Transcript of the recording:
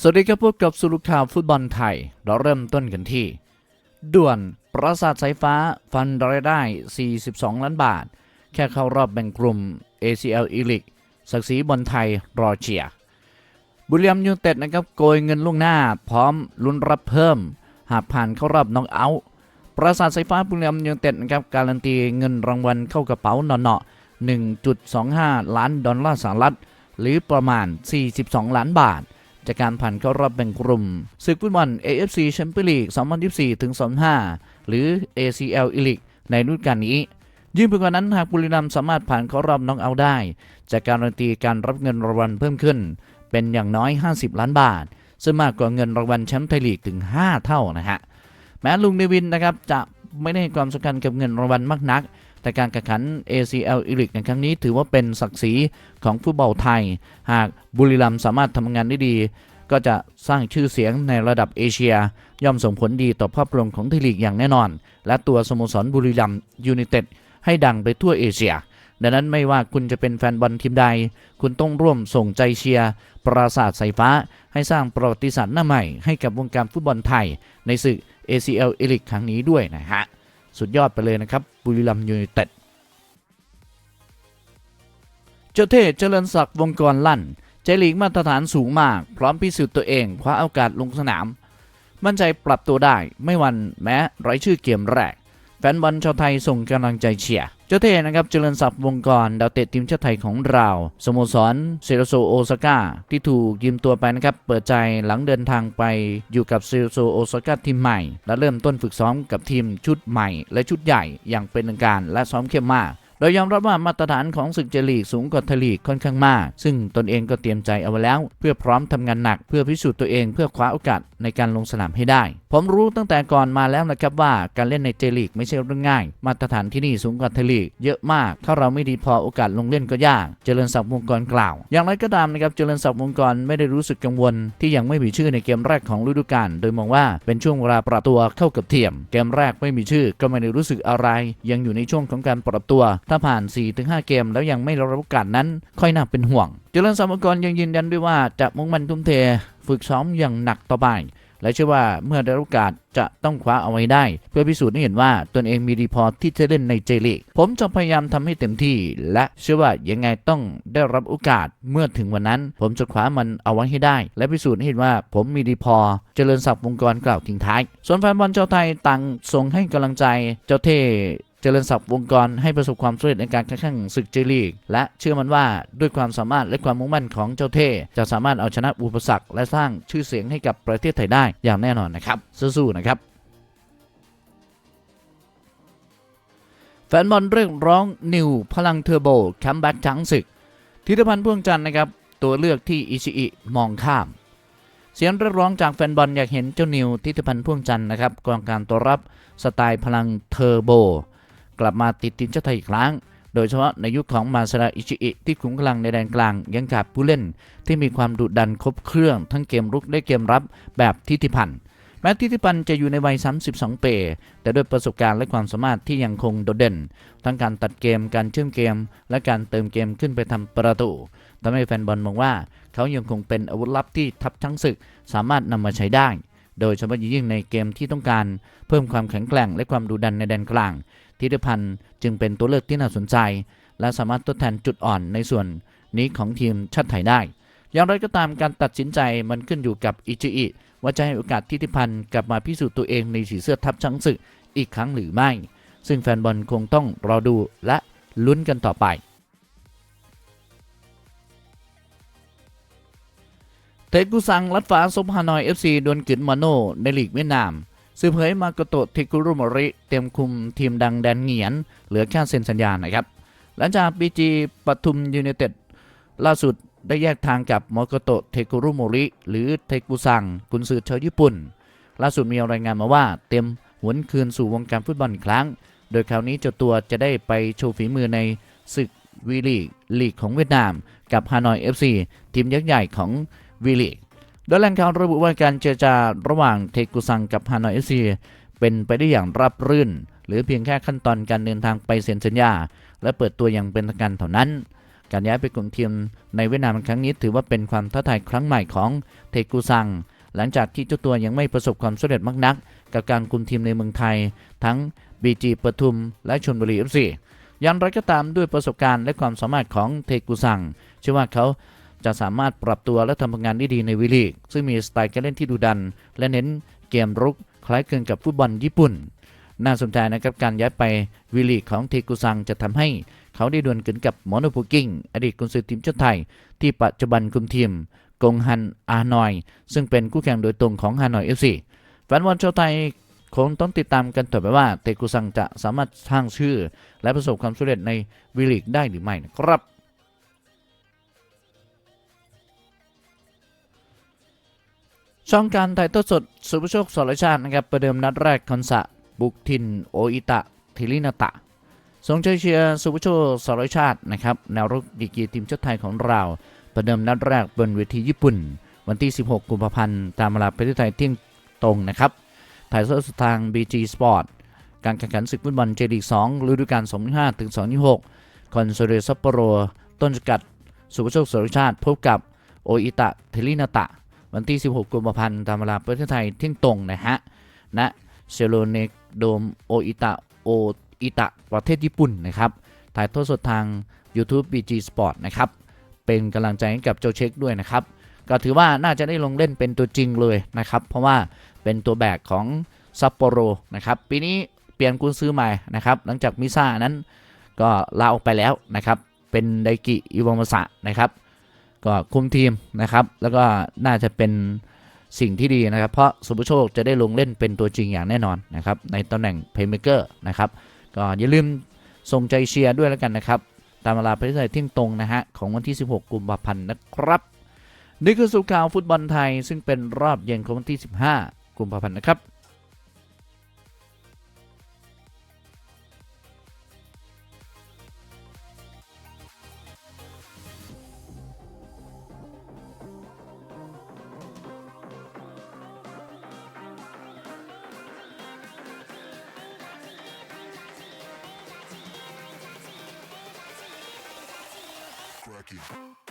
สวัสดีครับพบกับสุรุข่าวฟุตบอลไทย เราเริ่มต้นกันที่ ด่วนปราสาทสายฟ้าฟันรายได้ 42 ล้านบาท แค่เข้ารอบแบ่งกลุ่ม ACL e l i g ศักดิ์ศรีบอลไทยรอเชียบุรีรัมย์ยูเต็ดนะครับโกยเงินล่วงหน้า พร้อมลุ้นรับเพิ่ม หากผ่านเข้ารอบน็อกเอาท์ปราสาทสายฟ้าบุรีรัมย์ยูเต็ดนะครับการันตีเงินรางวัลเข้ากระเป๋าเนาะๆ1.25 ล้านดอลลาร์สหรัฐหรือประมาณ 42 ล้านบาท จากการผ่านเข้ารอบแบ่งกลุ่มศึกฟุตบอล AFC Champions League 2024 ถึง 25 หรือ ACL e l i g ในฤดูกาลนี้ยิ่งไปกว่านั้นหากบุรีรัมย์สามารถผ่านเข้ารอบน็อกเอาได้จากการันตีการรับเงินรางวัลเพิ่มขึ้น เป็นอย่างน้อย 50 ล้านบาท ซึ่งมากกว่าเงินรางวัลแชมป์ไทยลีกถึง 5 เท่านะฮะแม้ลุงเดวินนะครับจะไม่ได้ให้ความสำคัญกับเงินรางวัลมากนัก แต่การแข่งขัน ACL e l i g ในครั้งนี้ถือว่าเป็นศักดิ์ศรีของฟุตบอลไทย หากบุรีรัมย์สามารถทำงานได้ดี ก็จะสร้างชื่อเสียงในระดับเอเชีย ย่อมส่งผลดีต่อภาพรวมของไทยลีกอย่างแน่นอน และตัวสโมสรบุรีรัมย์ยูไนเต็ดให้ดังไปทั่วเอเชียดังนั้นไม่ว่าคุณจะเป็นแฟนบอลทีมใด คุณต้องร่วมส่งใจเชียร์ ปราสาทสายฟ้า ให้สร้างประวัติศาสตร์หน้าใหม่ให้กับวงการฟุตบอลไทย ในศึก ACL e l i g ครั้งนี้ด้วยนะฮะ สุดยอดไปเลยนะครับบุรีรัมย์ยูไนเต็ดเจ้าเทศเจริญศักดิ์วงกรลั่นใจลีกมาตรฐานสูงมาก พร้อมพิสูจน์ตัวเองคว้าโอกาสลงสนาม มั่นใจปรับตัวได้ไม่วันแม้ไร้ชื่อเกมแรก แฟนบอลชาวไทยส่งกำลังใจเชียร์ เจ้าเทนะครับเจริญศักดิ์วงกรดาวเตะทีมชาติไทยของเราสโมสรเซโรโซโอซาก้าที่ถูกยืมตัวไปนะครับเปิดใจหลังเดินทางไปอยู่กับเซโรโซโอซาก้าทีมใหม่ และเริ่มต้นฝึกซ้อมกับทีมชุดใหม่ และชุดใหญ่อย่างเป็นทางการและซ้อมเข้มมากโดยยอมรับว่ามาตรฐานของศึกเจลีกสูงกว่าไทยลีกค่อนข้างมาก ซึ่งตนเองก็เตรียมใจเอาไว้แล้ว เพื่อพร้อมทำงานหนักเพื่อพิสูจน์ตัวเองเพื่อคว้าโอกาส ในการลงสนามให้ได้ ผมรู้ตั้งแต่ก่อนมาแล้วนะครับว่าการเล่นในเจลีกไม่ใช่เรื่องง่าย มาตรฐานที่นี่สูงกว่าไทลีกเยอะมาก ถ้าเราไม่ดีพอโอกาสลงเล่นก็ยาก เจริญศักดิ์วงกรกล่าว อย่างไรก็ตามนะครับ เจริญศักดิ์วงกรไม่ได้รู้สึกกังวล ที่ยังไม่มีชื่อในเกมแรกของฤดูกาล โดยมองว่าเป็นช่วงเวลาปรับตัวเข้ากับเทียม เกมแรกไม่มีชื่อก็ไม่ได้รู้สึกอะไร ยังอยู่ในช่วงของการปรับตัว ถ้าผ่าน 4-5 เกม แล้วยังไม่รับโอกาสนั้น ค่อยน่าเป็นห่วง เจริญศักดิ์วงกรยังยืนยันด้วยว่าจะมุ่งมั่นทุ่มเท ฝึกซ้อมอย่างหนักต่อไป และเชื่อว่าเมื่อได้โอกาสจะต้องคว้าเอาไว้ได้ เพื่อพิสูจน์ให้เห็นว่าตนเองมีดีพอที่จะเล่นในเจลีกผมจะพยายามทำให้เต็มที่ และเชื่อว่ายังไงต้องได้รับโอกาสเมื่อถึงวันนั้น ผมจะคว้ามันเอาไว้ให้ได้ และพิสูจน์ให้เห็นว่าผมมีดีพอ เจริญศักดิ์วงกรกล่าวทิ้งท้าย ส่วนแฟนบอลชาวไทยต่างส่งให้กำลังใจเจ้าเท่ เจริญศักดิ์วงกรให้ประสบความสำเร็จในการแข่งขันศึกเจลีก และเชื่อมันว่าด้วยความสามารถและความมุ่งมั่นของเจ้าเท่จะสามารถเอาชนะอุปสรรคและสร้างชื่อเสียงให้กับประเทศไทยได้อย่างแน่นอนนะครับสู้ๆนะครับแฟนบอลเรียกร้องนิวพลังเทอร์โบคัมแบ็กทั้งศึกธิตพันธ์พ่วงจันทร์นะครับ ตัวเลือกที่อิชิอิมองข้าม เสียงเรียกร้องจากแฟนบอลอยากเห็นเจ้านิวทิติพันธ์พ่วงจันทร์นะครับกองการตัวรับสไตล์พลังเทอร์โบ กลับมาติดทีมชาติไทยอีกครั้ง โดยเฉพาะในยุคของมาซาระอิชิอิที่ขุมกำลังในแดนกลาง ยังขาดผู้เล่นที่มีความดุดันครบเครื่อง ทั้งเกมรุกและเกมรับแบบทิติพันธ์แม้ทิติพันธ์จะอยู่ในวัย 32 ปี แต่ด้วยประสบการณ์และความสามารถที่ยังคงโดดเด่น ทั้งการตัดเกม การเชื่อมเกม และการเติมเกมขึ้นไปทำประตูทำให้แฟนบอลมองว่า เขายังคงเป็นอาวุธลับที่ทัพช้างศึกสามารถนำมาใช้ได้ โดยเฉพาะยิ่งในเกมที่ต้องการเพิ่มความแข็งแกร่งและความดุดันในแดนกลาง ทิติพันธ์จึงเป็นตัวเลือกที่น่าสนใจ และสามารถทดแทนจุดอ่อนในส่วนนี้ของทีมชาติไทยได้ อย่างไรก็ตามการตัดสินใจมันขึ้นอยู่กับอิจิอิว่าจะให้โอกาสทิติพันธ์กลับมาพิสูจน์ตัวเองในสีเสื้อทัพช้างศึกอีกครั้งหรือไม่ ซึ่งแฟนบอลคงต้องรอดูและลุ้นกันต่อไปเทกุซังรัดฟ้าซบฮานอย FC ดวลกึนมาโนในลีกเวียดนาม สืบเผยมากโตะเทกุรุมริ เต็มคุมทีมดังแดนเหงียน เหลือแค่เซ็นสัญญานะครับ หลังจากบีจีปทุมยูไนเต็ดล่าสุดได้แยกทางกับมอกโตะเทกุรุโมริ หรือเทกุซัง กุนซือชาวญี่ปุ่น ล่าสุดมีรายงานมาว่าเต็มหวนคืนสู่วงการฟุตบอลอีกครั้ง โดยคราวนี้เจ้าตัวจะได้ไปโชว์ฝีมือในศึกวีลีกลีกของเวียดนาม กับฮานอย FC ทีมยักษ์ใหญ่ของวีลีก โดยแหล่งข่าวระบุว่าการเจรจาระหว่างเทกุซังกับฮานอย FC เป็นไปได้อย่างราบรื่น หรือเพียงแค่ขั้นตอนการเดินทางไปเซ็นสัญญา และเปิดตัวอย่างเป็นทางการเท่านั้น การย้ายไปกลุ่มทีมในเวียดนามครั้งนี้ถือว่าเป็นความท้าทายครั้งใหม่ของเทกูซัง หลังจากที่เจ้าตัวยังไม่ประสบความสำเร็จมากนัก กับการคุมทีมในเมืองไทย ทั้ง BG ปทุม และชลบุรี FC อย่างไรก็ตามด้วยประสบการณ์และความสามารถของเทกูซังเชื่อว่าเขา จะสามารถปรับตัวและทำงานได้ดีในวิลีก ซึ่งมีสไตล์การเล่นที่ดุดัน และเน้นเกมรุกคล้ายคลึงกับฟุตบอลญี่ปุ่น น่าสนใจนะครับการย้ายไปวิลีกของเทกุซังจะทำให้เขาได้ดวลกันกับมอนภูกิ้งอดีตกุนซือทีมชาติไทย ที่ปัจจุบันคุมทีมกงฮันอาหนอย ซึ่งเป็นคู่แข่งโดยตรงของฮานอยเอฟซีแฟนบอลชาวไทยคงต้องติดตามกันต่อไปว่าเทกุซังจะสามารถสร้างชื่อ และประสบความสำเร็จในวิลีกได้หรือไม่นะครับ ช่องการถ่ายทอดสดสุภโชคสรชาตินะครับประเดิมนัดแรกคอนสะบุกทินโออิตะทิรินาตะทรงใจเชียร์สุภโชคสรชาตินะครับแนวรุกดีกีทีมชาติไทยของเราประเดิมนัดแรกบนเวทีญี่ปุ่น วันที่ 16 กุมภาพันธ์ตามเวลาประเทศไทยเที่ยงตรงนะครับถ่ายทอดสดทาง BG Sport การแข่งขันศึกฟุตบอลเจลีก2ฤดูกาล2025ถึง2026คอนโซเดซัปโปโรต้นสกัด สุภโชคสรชาติพบกับโออิตะเทรินาตะ วันที่ 16 กุมภาพันธ์ตามเวลาประเทศไทยเที่ยงตรงนะฮะณเซโลเนกโดมโออิตะโออิตะประเทศญี่ปุ่นนะครับถ่ายทอดสดทาง YouTube BG Sport นะครับ เป็นกำลังใจให้กับเจ้าเช็คด้วยนะครับ ก็ถือว่าน่าจะได้ลงเล่นเป็นตัวจริงเลยนะครับ เพราะว่าเป็นตัวแบกของซัปโปโรนะครับ ปีนี้เปลี่ยนกุนซื้อใหม่นะครับ หลังจากมิซ่านั้นก็ลาออกไปแล้วนะครับ เป็นไดกิ อิวามาสะนะครับ ก็คุมทีมนะครับ แล้วก็น่าจะเป็นสิ่งที่ดีนะครับ เพราะสุภโชคจะได้ลงเล่นเป็นตัวจริงอย่างแน่นอนนะครับ ในตำแหน่งเพลย์เมเกอร์นะครับ ก็อย่าลืมส่งใจเชียร์ด้วยแล้วกันนะครับ ตามเวลาประเทศไทยที่ยงตรงนะฮะ ของวันที่ 16 กุมภาพันธ์นะครับ นี่คือสุข่าวฟุตบอลไทยซึ่งเป็นรอบเย็นของวันที่ 15 กุมภาพันธ์นะครับ Aki.